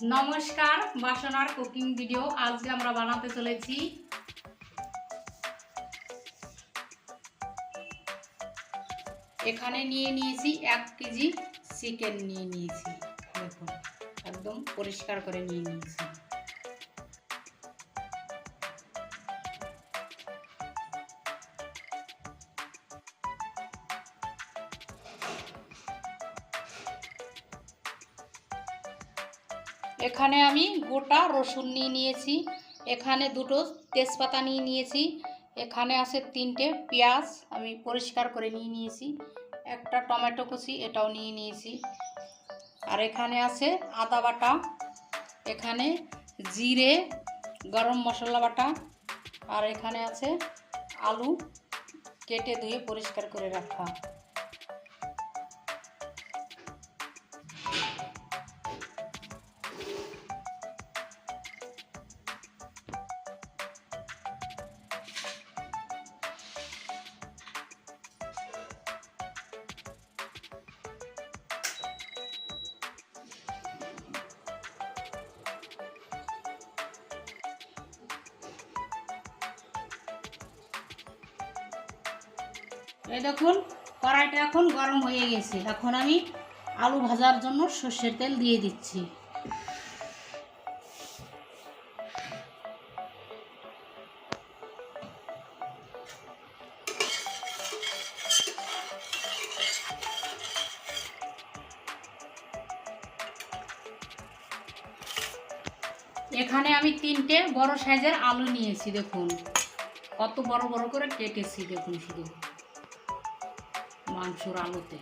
নমস্কার, বাসনার cooking video আজকে আমরা বানাতে চলেছি। এখানে নিয়ে নিয়েছি এক কেজি চিকেন নিয়ে নিয়েছি। দেখুন, একদম পরিষ্কার করে নিয়ে নিয়েছি। এখানে আমি গোটা রসুন নিয়ে নিয়েছি, এখানে দুটো তেজপাতা নিয়ে নিয়েছি, এখানে আছে তিনটে পেঁয়াজ আমি পরিষ্কার করে নিয়ে নিয়েছি, একটা টমেটো কুচি এটাও নিয়ে নিয়েছি, আর এখানে আছে আদা বাটা, এখানে জিরে, গরম মশলা বাটা, আর এখানে আছে আলু কেটে ধুয়ে পরিষ্কার করে রাখা। এই দেখুন, কড়াইটা এখন গরম হয়ে গেছে। এখন আমি আলু ভাজার জন্য সর্ষের তেল দিয়ে দিচ্ছি। এখানে আমি তিনটে বড় সাইজের আলু নিয়েছি, দেখুন। কত বড় বড় করে কেটেছি, দেখুন শুধু। মাংসর আলুতে।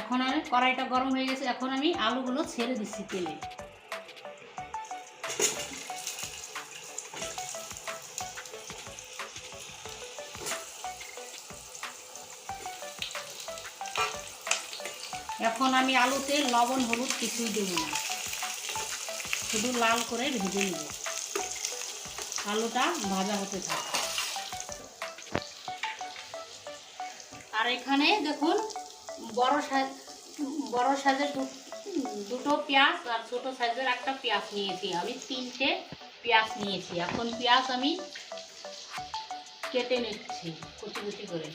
এখন আমি কড়াইটা গরম হয়ে গেছে, এখন আমি আলুগুলো ছেড়ে দিচ্ছি তেলে। এখন আমি আলুতে লবণ, হলুদ কিছুই দেব না। শুধু লাল করে ভেজে নেব। আলুটা ভাজা হতে থাকে। আর এখানে দেখুন, বড় সাইজ, বড় সাইজের দুটো পেঁয়াজ আর ছোটো সাইজের একটা পেঁয়াজ নিয়েছি আমি, তিনটে পেঁয়াজ নিয়েছি। এখন পেঁয়াজ আমি কেটে নিচ্ছি, কুচি কুচি করে।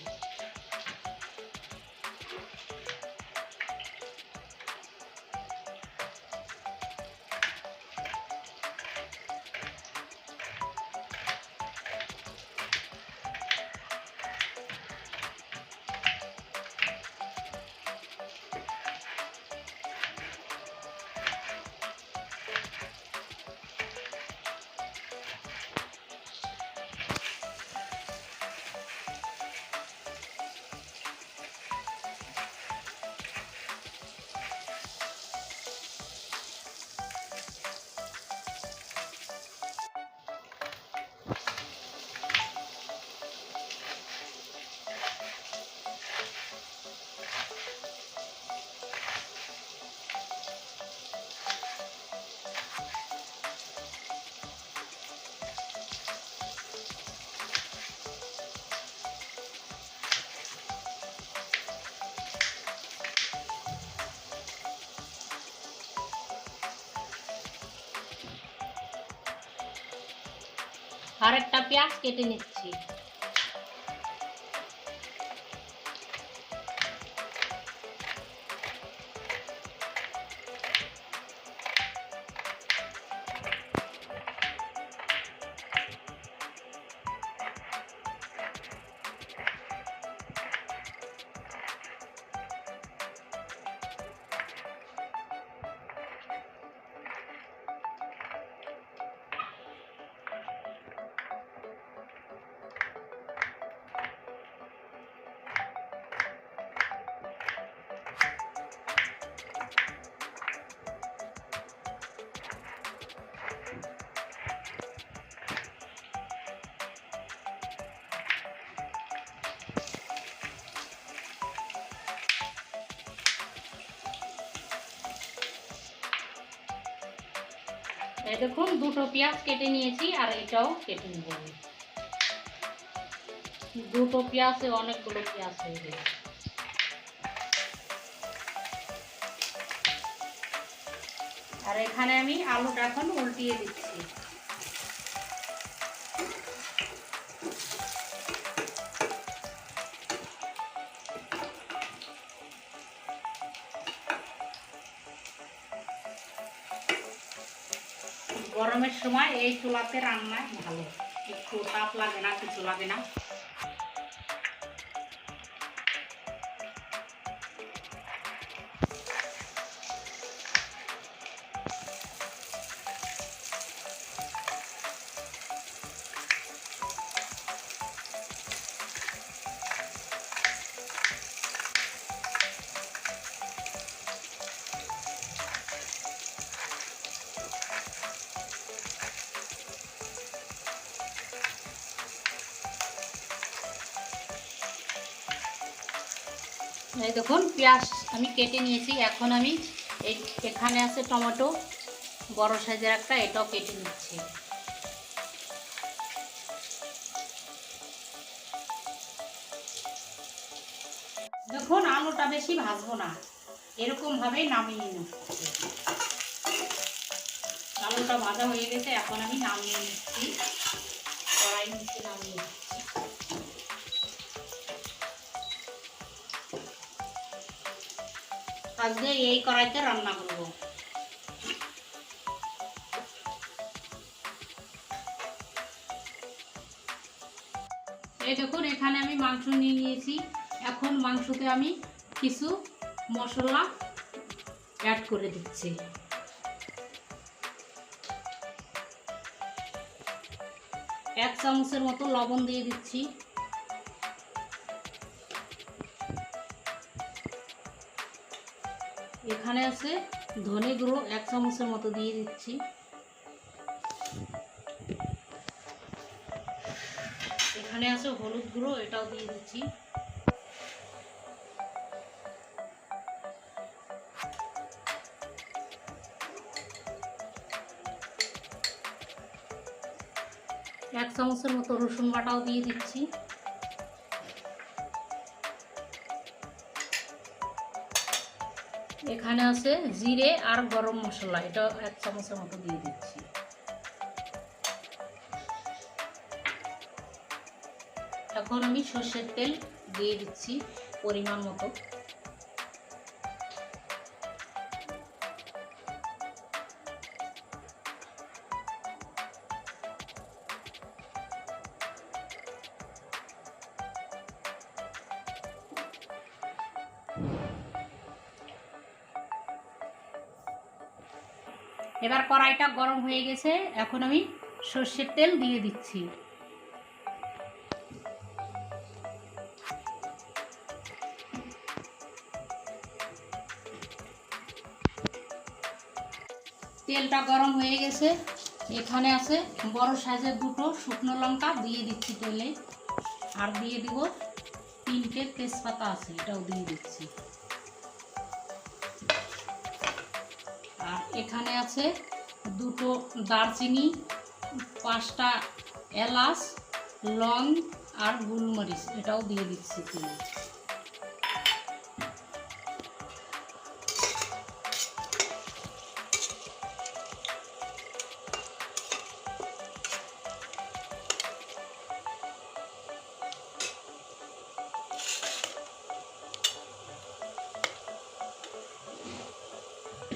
আর একটা পেঁয়াজ কেটে নিচ্ছি। এই দেখুন, দুটো পেঁয়াজ কেটে নিয়েছি আর এটাও কেটে নেব দুটো পেঁয়াজে অনেকগুলো পেঁয়াজ হয়ে গেছে আর এখানে আমি আলুটা এখন উল্টিয়ে দিচ্ছি। সময় এই চুলাতে রান্নায় ভালো। একটু তাপ লাগে না কিছু লাগে না। এই দেখুন, পেঁয়াজ আমি কেটে নিয়েছি। এখন আমি এই এখানে আছে টমেটো, বড় সাইজের একটা, এটাও কেটে নিচ্ছি। দেখুন, আলুটা বেশি ভাজবো না। এরকম ভাবেই নামিয়ে নিচ্ছি। আলুটা ভাজা হয়ে গেছে, এখন আমি নামিয়ে নিচ্ছি। কড়াই নিচে নামিয়ে নিচ্ছি। আজকে এই কড়াইতে রান্না করব এই দেখুন, এখানে আমি মাংস নিয়ে নিয়েছি। এখন মাংসতে আমি কিছু মশলা অ্যাড করে দিচ্ছি। এক চামচের মতো লবণ দিয়ে দিচ্ছি। এখানে আছে ধনে গুঁড়ো এক চামচের মতো দিয়ে দিচ্ছি। এখানে আছে হলুদ গুঁড়ো, এটাও দিয়ে দিচ্ছি। এক চামচের মতো রসুন বাটাও দিয়ে দিচ্ছি। এখানে আছে জিরে আর গরম মশলা। এটা এক চামচের মতো দিয়ে দিচ্ছি। এখন আমি সর্ষের তেল দিয়ে দিচ্ছি পরিমাণ মতো। কড়াইটা গরম হয়ে গেছে, এখন আমি সর্ষের তেল দিয়ে দিচ্ছি। তেলটা গরম হয়ে গেছে, এখানে আছে বড় সাইজের দুটো শুকনো লঙ্কা দিয়ে দিচ্ছি তেলে, আর দিয়ে দিব তিনটে তেজপাতা আছে, এটাও দিয়ে দিচ্ছি। আর এখানে আছে দুটো দারচিনি পাঁচটা এলাচ লং আর গোলমরিচ এটাও দিয়ে দিচ্ছি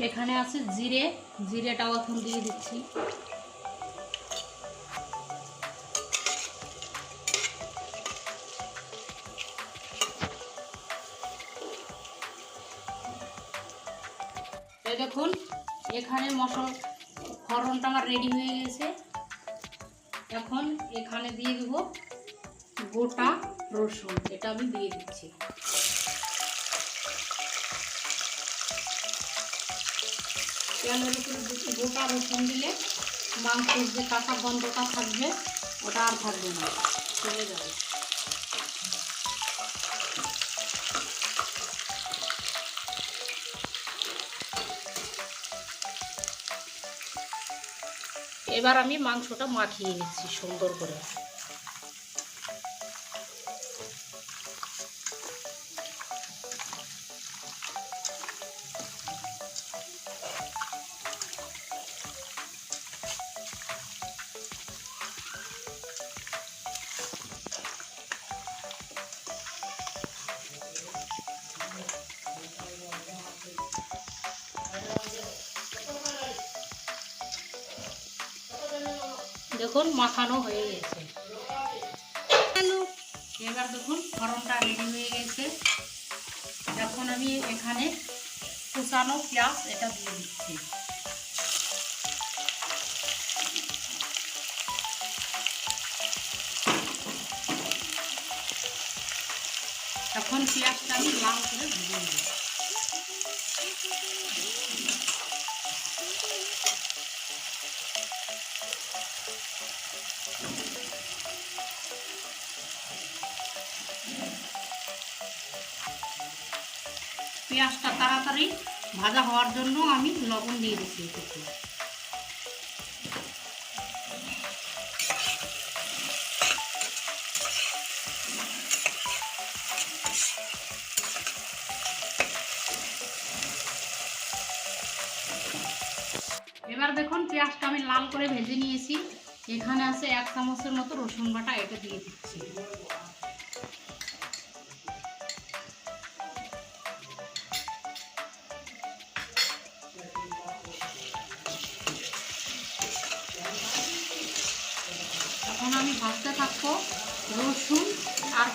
এখানে আছে জিরে, জিরেটাও এখন দিয়ে দিচ্ছি। দেখুন, এখানে মশলা ফরনটা আমার রেডি হয়ে গেছে। এখন এখানে দিয়ে দেব গোটা রসুন, এটা আমি দিয়ে দিচ্ছি। তেলের উপরে দুটো গোটা রসুন দিলে মাংসের যে কাঁচা গন্ধটা থাকবে, ওটা আর থাকবে না। চলে যাবে। এবার আমি মাংসটা মাখিয়ে নিচ্ছি সুন্দর করে। দেখুন, মাখানো হয়ে গেছে। এবার দেখুন ফরনটা রেডি হয়ে গেছে। এখন আমি এখানে কুচানো পেঁয়াজ এটা দিয়ে দিচ্ছি। এখন পেঁয়াজটা আমি লাল করে ভেজে নেব। তাড়াতাড়ি ভাজা হওয়ার জন্য আমি লবণ দিয়ে দিচ্ছি একটু এবার দেখুন পেঁয়াজটা আমি লাল করে ভেজে নিয়েছি। এখানে আছে এক চামচের মতো রসুন বাটা, এটা দিয়ে দিচ্ছি।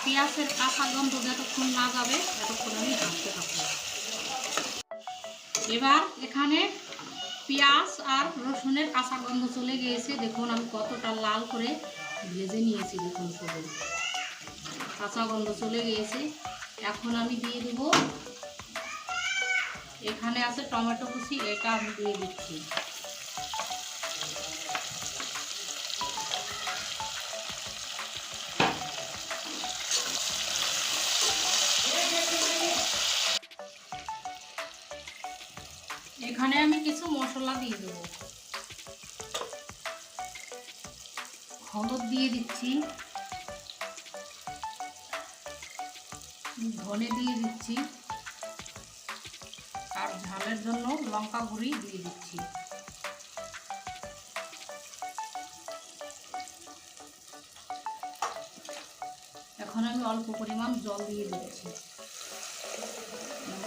পেঁয়াজের কাঁচা গন্ধ যতক্ষণ না যাবে, ততক্ষণ আমি ভাজতে থাকব। এবার এখানে পেঁয়াজ আর রসুনের কাঁচা গন্ধ চলে গিয়েছে। দেখুন আমি কতটা লাল করে ভেজে নিয়েছি, দেখুন সবুজ কাঁচা গন্ধ চলে গিয়েছে। এখন আমি দিয়ে দেব, এখানে আছে টমেটো কুচি, এটা আমি দিয়ে দিচ্ছি। কিছু মশলা দিয়ে দেব। হলুদ দিয়ে দিচ্ছি। ধনে দিয়ে দিচ্ছি। আর ঝালের জন্য লঙ্কা গুঁড়ি দিয়ে দিচ্ছি। এখন আমি অল্প পরিমাণ জল দিয়ে দিচ্ছি।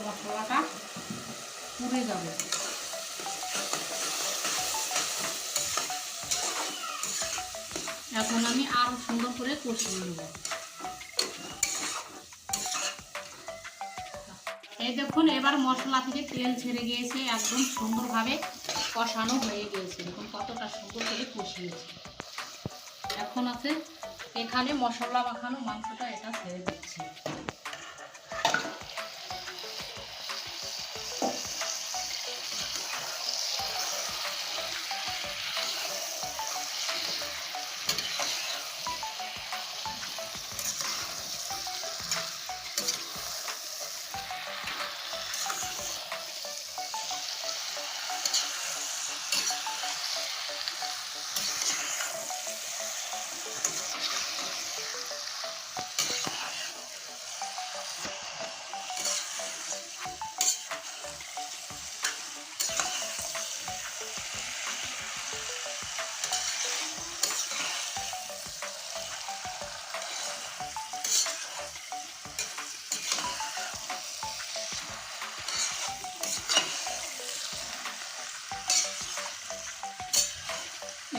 মশলাটা পুড়ে যাবে। এখন আমি আরও সুন্দর করে কষিয়ে নেব। এই দেখুন, এবার মশলা থেকে তেল ছেড়ে গিয়েছে, একদম সুন্দরভাবে কষানো হয়ে গিয়েছে। দেখুন কতটা সুন্দর করে কষিয়েছে। এখন আছে, এখানে মশলা মাখানো মাংসটা এটা ছেড়ে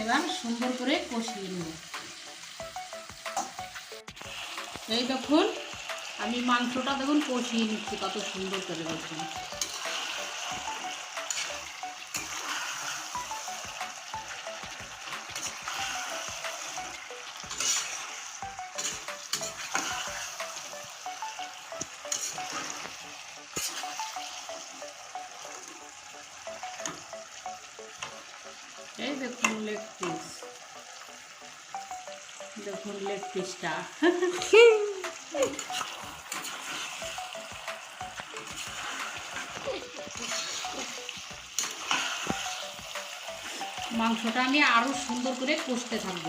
এবার সুন্দর করে কষিয়ে নেব। এই দেখুন, আমি মাংসটা দেখুন কষিয়ে নিচ্ছি, কত সুন্দর করে দেখুন। এই দেখুন লেগ পিস দেখুন লেগ পিসটা মাংসটা আমি আরও সুন্দর করে কষতে থাকব।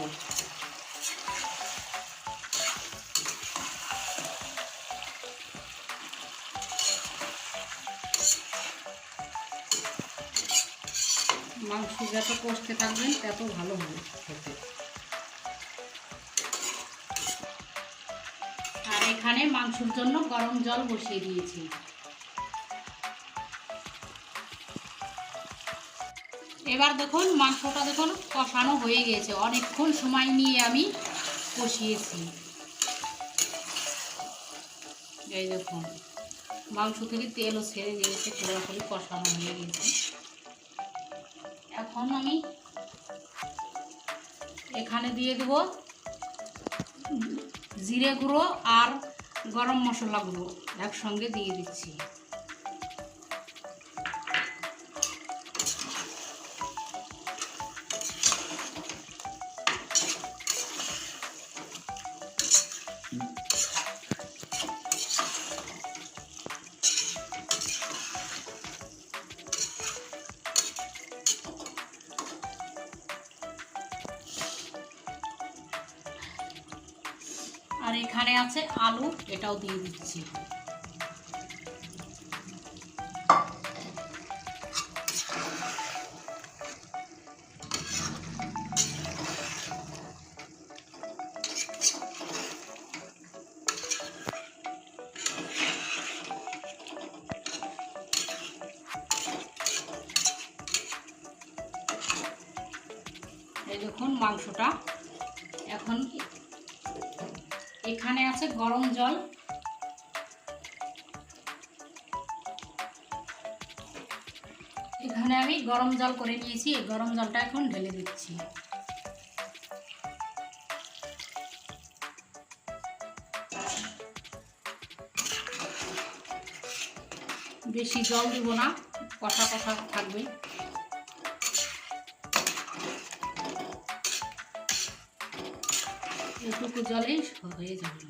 মাংস যত কষতে থাকবেন, তত ভালো হবে খেতে। আর এখানে মাংসের জন্য গরম জল বসিয়ে দিয়েছি। এবার দেখুন, মাংসটা দেখুন, কষানো হয়ে গেছে। অনেকক্ষণ সময় নিয়ে আমি কষিয়েছি। এই দেখুন, মাংস থেকে তেলও ছেড়ে দিয়েছে পুরোপুরি কষানো হয়ে গেছে। এখন আমি এখানে দিয়ে দেব জিরে গুঁড়ো আর গরম মশলা গুঁড়ো একসঙ্গে দিয়ে দিচ্ছি। আছে আলু এটাও দিয়ে দিচ্ছি। দেখুন মাংসটা এখন এখানে আছে গরম জল। এখানে আমি গরম জল করে নিয়েছি, এই গরম জলটা এখন ঢেলে দিচ্ছি। বেশি জল দিব না, কষা কষা থাকবে। এটুকু জলেই হয়ে যাবে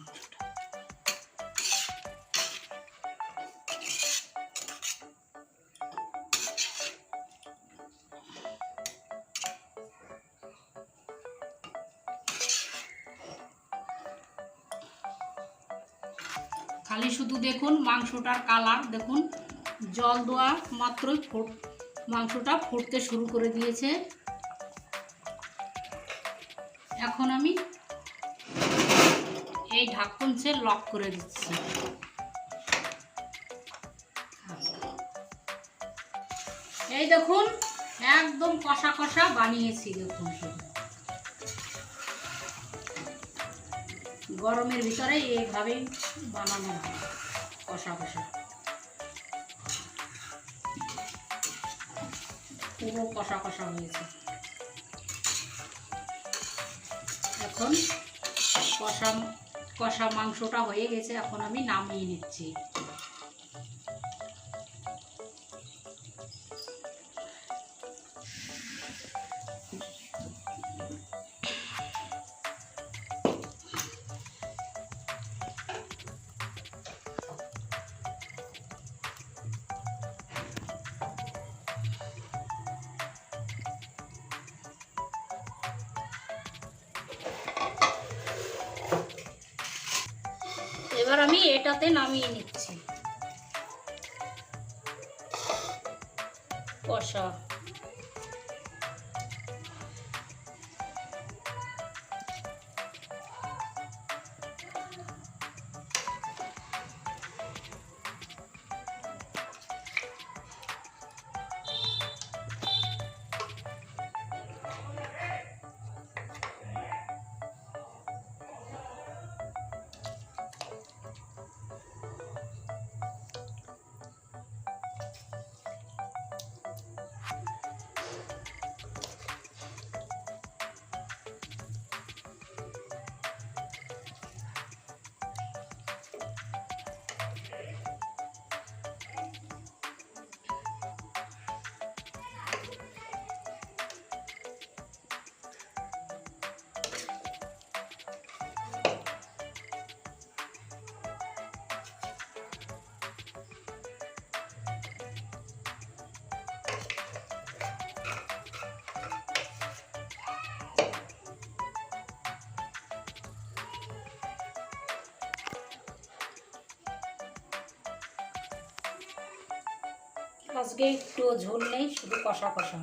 খালি শুধু দেখুন মাংসটার কালার দেখুন জল দেওয়া মাত্রই ফুট মাংসটা ফুটতে শুরু করে দিয়েছে। এই ঢাকন লক করে দিচ্ছি। এই দেখুন, একদম কষা কষা বানিয়েছি দেখুন। গরমের ভিতরে এইভাবেই বানানো কষা কষা। পুরো কষা কষা হয়েছে। এখন কষা কষা মাংসটা হয়ে গেছে এখন আমি নামিয়ে নিচ্ছি। এবার আমি এটাতে নামিয়ে নিচ্ছি। কষা। আজকে একটু ঝোল নেই শুধু কষা কষা।